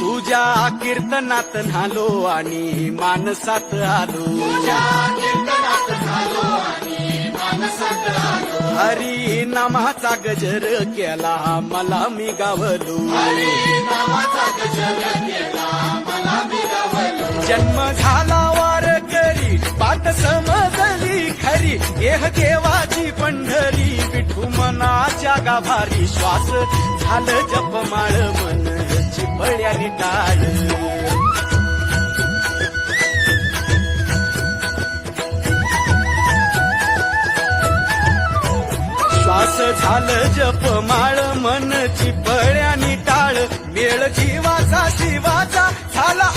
तुझ्या कीर्तनात नालो आणि मानसात आलो. हरी नामाचा गजर केला मला मी गावलो. जन्म झाला वार करी पाठ समजली खरी. देह देव मनाच्या भारी श्वास? झालं जपमाळ मन चिपळ्याने टाळ. श्वास झालं जप माळ मन चिपळ्याने टाळ. मेळ जीवाचा शिवाचा झाला